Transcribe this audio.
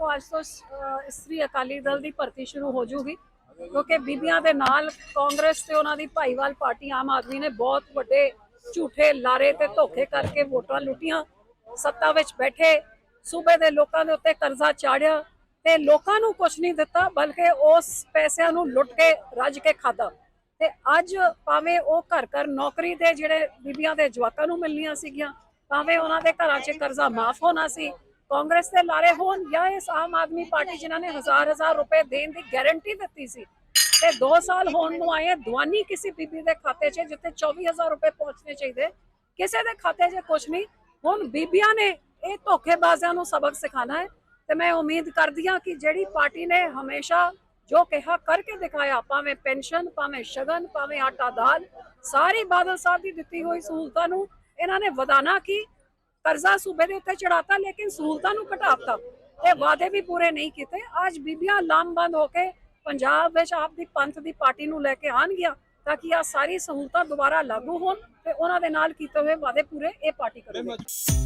ਤੋਂ ਅੱਜ ਤੋਂ ਇਸਤਰੀ ਅਕਾਲੀ ਦਲ ਦੀ ਭਰਤੀ ਸ਼ੁਰੂ ਹੋ ਜੂਗੀ, ਕਿਉਂਕਿ ਬੀਬੀਆਂ ਦੇ ਨਾਲ ਕਾਂਗਰਸ ਤੇ ਉਹਨਾਂ ਦੀ ਭਾਈਵਾਲ ਪਾਰਟੀ ਆਮ ਆਦਮੀ ਨੇ ਬਹੁਤ ਵੱਡੇ ਝੂਠੇ ਲਾਰੇ ਤੇ ਧੋਖੇ ਕਰਕੇ ਵੋਟਾਂ ਲੁੱਟੀਆਂ, ਸੱਤਾ ਵਿੱਚ ਬੈਠੇ, ਸੂਬੇ ਦੇ ਲੋਕਾਂ ਦੇ ਉੱਤੇ ਕਰਜ਼ਾ ਚਾੜਿਆ ਤੇ ਲੋਕਾਂ ਨੂੰ ਕੁਝ ਨਹੀਂ ਦਿੱਤਾ, ਬਲਕਿ ਉਸ ਪੈਸਿਆਂ ਨੂੰ ਲੁੱਟ ਕੇ ਰੱਜ ਕੇ ਖਾਦਾ ਤੇ ਅੱਜ ਭਾਵੇਂ ਉਹ ਘਰ ਘਰ ਨੌਕਰੀ ਦੇ ਜਿਹੜੇ ਬੀਬੀਆਂ ਦੇ ਜਵਾਕਾਂ ਨੂੰ ਮਿਲਣੀਆਂ ਸੀਗੀਆਂ, ਭਾਵੇਂ ਉਹਨਾਂ ਦੇ ਘਰਾਂ 'ਚ ਕਰਜ਼ਾ ਮਾਫ ਹੋਣਾ ਸੀ ਕਾਂਗਰਸ ਦੇ ਲਾਰੇ ਹੋਣ ਜਾਂ ਇਸ ਆਮ ਆਦਮੀ ਪਾਰਟੀ ਜਿਨ੍ਹਾਂ ਨੇ ਹਜ਼ਾਰ ਹਜ਼ਾਰ ਰੁਪਏ ਦੇਣ ਦੀ ਗਾਰੰਟੀ ਦਿੱਤੀ ਸੀ, ਤੇ 2 ਸਾਲ ਹੋਣ ਨੂੰ ਆਏ ਦਵਾਨੀ ਕਿਸੇ ਬੀਬੀ ਦੇ ਖਾਤੇ 'ਚ ਜਿੱਥੇ 24000 ਰੁਪਏ ਪਹੁੰਚਣੇ ਚਾਹੀਦੇ, ਕਿਸੇ ਦੇ ਖਾਤੇ 'ਚ ਕੁਝ ਨਹੀਂ, ਹੁਣ ਬੀਬੀਆਂ ਨੇ ਇਹ ਧੋਖੇਬਾਜ਼ਾਂ ਨੂੰ ਸਬਕ ਸਿਖਾਣਾ ਹੈ, ਤੇ ਮੈਂ ਉਮੀਦ ਕਰਦੀ ਹਾਂ ਕਿ ਜਿਹੜੀ ਪਾਰਟੀ ਨੇ ਹਮੇਸ਼ਾ ਜੋ ਕਿਹਾ ਕਰਕੇ ਦਿਖਾਇਆ, ਭਾਵੇਂ ਪੈਨਸ਼ਨ, ਭਾਵੇਂ ਸ਼ਗਨ, ਭਾਵੇਂ ਆਟਾ ਦਾਲ ਸਾਰੀ ਬਾਦਲ ਸਾਹਿਬ ਦੀ ਦਿੱਤੀ ਹੋਈ ਸਹੂਲਤਾਂ ਨੂੰ ਇਹਨਾਂ ਨੇ ਵਧਾਣਾ ਕੀ ਕਰਜ਼ਾ ਸੂਬੇ ਦੇ ਉੱਤੇ ਚੜਾਤਾ ਲੇਕਿਨ ਸਹੂਲਤਾਂ ਨੂੰ ਘਟਾਤਾ। ਤੇ ਵਾਅਦੇ ਵੀ ਪੂਰੇ ਨਹੀਂ ਕੀਤੇ। ਅੱਜ ਬੀਬੀਆਂ ਲਾਮਬੰਦ ਹੋ ਕੇ ਪੰਜਾਬ ਵਿੱਚ ਆਪ ਦੀ ਪੰਥ ਦੀ ਪਾਰਟੀ ਨੂੰ ਲੈ ਕੇ ਆਣਗੀਆਂ ਤਾਂ ਕਿ ਆ ਸਾਰੀ ਸਹੂਲਤਾਂ ਦੁਬਾਰਾ ਲਾਗੂ ਹੋਣ ਤੇ ਉਹਨਾਂ ਦੇ ਨਾਲ ਕੀਤੇ ਹੋਏ ਵਾਅਦੇ ਪੂਰੇ ਇਹ ਪਾਰਟੀ ਕਰੇਗੀ